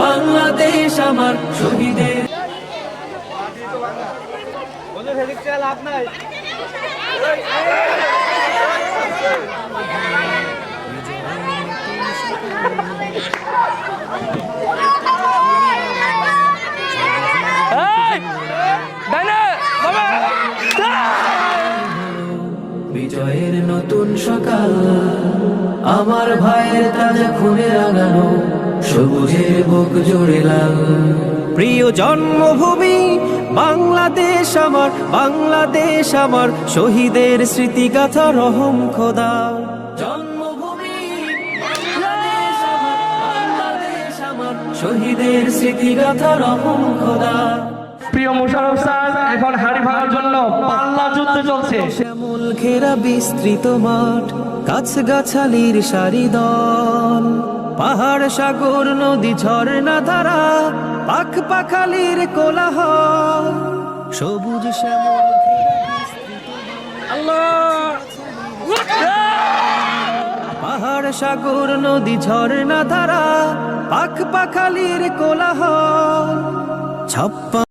বাংলাদেশ আমার শহীদের। বিজয়ের নতুন সকাল আমার ভাইয়ের তাজা খুনে রাগানো সবুজের বুক জোড়ে লাল। প্রিয় জন্মভূমি বাংলাদেশ আমার বাংলাদেশ আমার শহীদের স্মৃতিগাথা রহম খোদা। জন্মভূমি বাংলাদেশ আমার বাংলাদেশ আমার শহীদের স্মৃতিগাথা রহম খোদা। প্রিয় মুশারফ স্যার এখন হাড়ি ভাঙার জন্য পাল্লা যুদ্ধ চলছে। শ্যামল ঘেরা বিস্তৃত মাঠ গাছ গাছালির সারি দল। পাহাড়, সাগর, নদী, ঝর্ণা ধারা পাখ পাখালির কোলাহ সবুজ পাহাড়, সাগর, নদী, ঝর্ণা ধারা পাখ পাখালির কোলাহ ছাপ্পা